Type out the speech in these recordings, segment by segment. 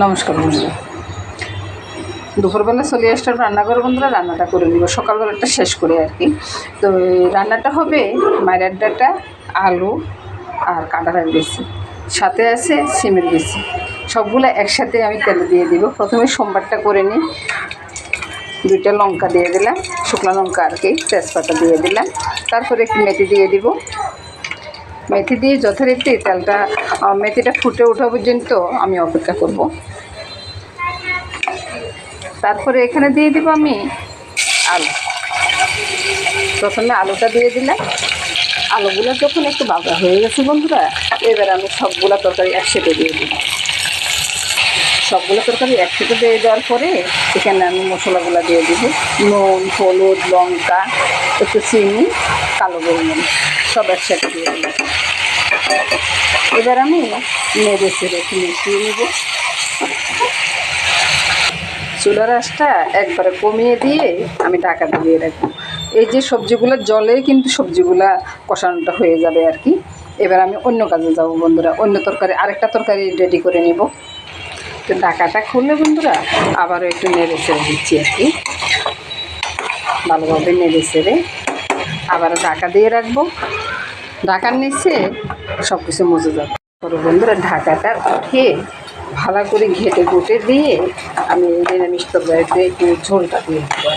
নমস্কার বন্ধুরা। দুপুরবেলা চলে আসলাম রান্নাঘর বন্ধুরা, রান্নাটা করে নিব। সকালবেলাটা শেষ করে আর কি। তো রান্নাটা হবে মায়ের ডাটা, আলু আর কাঁটার বেশি। সাথে আছে সিমের বেশি। সবগুলো একসাথে আমি তেলে দিয়ে দিব। প্রথমে সোমবারটা করে নিই। দুইটা লঙ্কা দিয়ে দিলাম, শুকনো লঙ্কা আর কি, তেজপাতা দিয়ে দিলাম। তারপরে একটু মেথি দিয়ে দিব। মেথি দিয়ে যথারীতি তেলটা মেথিটা ফুটে ওঠা পর্যন্ত আমি অপেক্ষা করব। তারপরে এখানে দিয়ে দিব আমি আলু। প্রথমে আলুটা দিয়ে দিলাম। আলুগুলো যখন একটু বাঁকা হয়ে গেছে বন্ধুরা, এবার আমি সবগুলো তরকারি একসাথে দিয়ে দিব। সবগুলো তরকারি একসাথে দিয়ে দেওয়ার পরে এখানে আমি মশলাগুলো দিয়ে দিব। নুন, হলুদ, লঙ্কা, একটু চিনি কালো গোলমরিচ সব একসাথে দিয়ে দিলাম। এবার আমি নেড়ে চেড়ে একটু মিশিয়ে নেব। চুলার আঁচটা একবারে কমিয়ে দিয়ে আমি ঢাকা দিয়ে রাখব। এই যে সবজিগুলো জলে কিন্তু সবজিগুলা কষানোটা হয়ে যাবে আর কি। এবার আমি অন্য কাজে যাব বন্ধুরা, অন্য তরকারি, আরেকটা তরকারি রেডি করে নেব। তো ঢাকাটা খুললে বন্ধুরা, আবারও একটু নেড়ে ছেড়ে দিচ্ছি আর কি। ভালোভাবে নেড়ে ছেড়ে আবারও ঢাকা দিয়ে রাখব। ঢাকার নিচে সব কিছু মজে যাবে। পরে বন্ধুরা, ঢাকাটা উঠে ভালো করে ঘেটে ঘুটে দিয়ে আমি নিরামিষ তরকারিতে একটু ঝোলটা দিয়ে দেবো।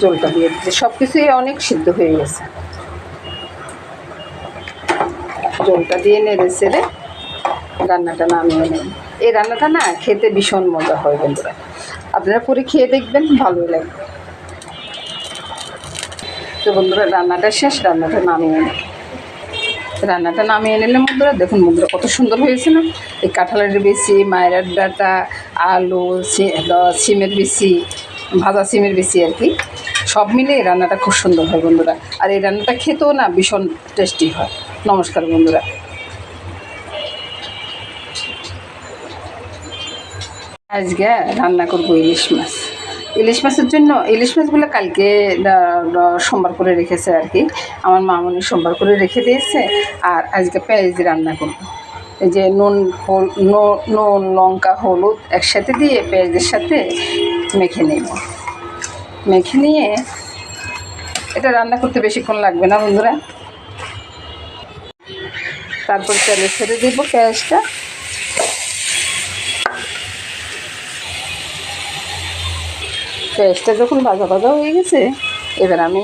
ঝোলটা দিয়ে দিচ্ছি। সব কিছুই অনেক সিদ্ধ হয়ে গেছে। ঝোলটা দিয়ে নেড়ে ছেড়ে রান্নাটা নামিয়ে নেন এই রান্নাটা না খেতে ভীষণ মজা হয় বন্ধুরা। আপনারা পরে খেয়ে দেখবেন, ভালোই লাগবে। তো বন্ধুরা, রান্নাটা শেষ, রান্নাটা নামিয়ে নেন রান্নাটা নামিয়ে নিলে বন্ধুরা, দেখুন বন্ধুরা, কত সুন্দর হয়েছে না? এই কাঁঠালের বেশি, মায়ের ডাটা, আলু সিমের বেশি, ভাজা সিমের বেশি আর কি। সব মিলে রান্নাটা খুব সুন্দর হয় বন্ধুরা। আর এই রান্নাটা খেতেও না ভীষণ টেস্টি হয়। নমস্কার বন্ধুরা। আজকে রান্না করব ইলিশ মাছ। ইলিশ মাছের জন্য, ইলিশ মাছগুলো কালকে সোমবার করে রেখেছে আর কি। আমার মামনি সোমবার করে রেখে দিয়েছে আর আজকে পেঁয়াজ রান্না করব। এই যে নুন, হল নুন, লঙ্কা, হলুদ একসাথে দিয়ে পেঁয়াজের সাথে মেখে নেব। মেখে নিয়ে এটা রান্না করতে বেশিক্ষণ লাগবে না, বন্ধুরা? তারপর তেলে ছেড়ে দিব পেঁয়াজটা। পেঁয়াজটা যখন ভাজা ভাজা হয়ে গেছে, এবার আমি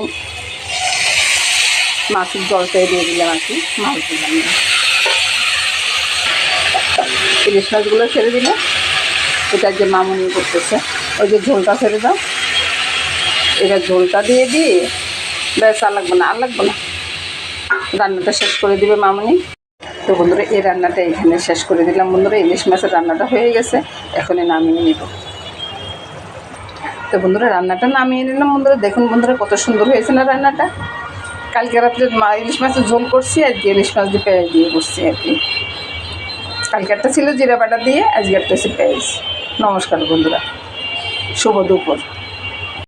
মাছের জলটাই দিয়ে দিলাম আর কি, মাছ দিলাম। ইলিশ মাছগুলো ছেড়ে দিলাম, এটা যে মামুনি করতেছে, ওই যে ঝোলটা ছেড়ে দাও। এবার ঝোলটা দিয়ে দিয়ে, ব্যাস, আর লাগবে না, আর লাগবে না। রান্নাটা শেষ করে দিবে মামুনি। তো বন্ধুরা, এই রান্নাটা এখানে শেষ করে দিলাম। বন্ধুরা, ইলিশ মাছের রান্নাটা হয়ে গেছে। এখনই নামিয়ে নিব। তো বন্ধুরা, রান্নাটা নামিয়ে নিলাম বন্ধুরা। দেখুন বন্ধুরা, কত সুন্দর হয়েছে না রান্নাটা। কালকে রাত্রে ইলিশ মাছের ঝোল করছি, আজকে ইলিশ মাছ দিয়ে পেঁয়াজ দিয়ে করছি আর কি। কালকে একটা ছিল জিরা বাটা দিয়ে আজকেরটা হচ্ছে পেঁয়াজ। নমস্কার বন্ধুরা। শুভ দুপুর।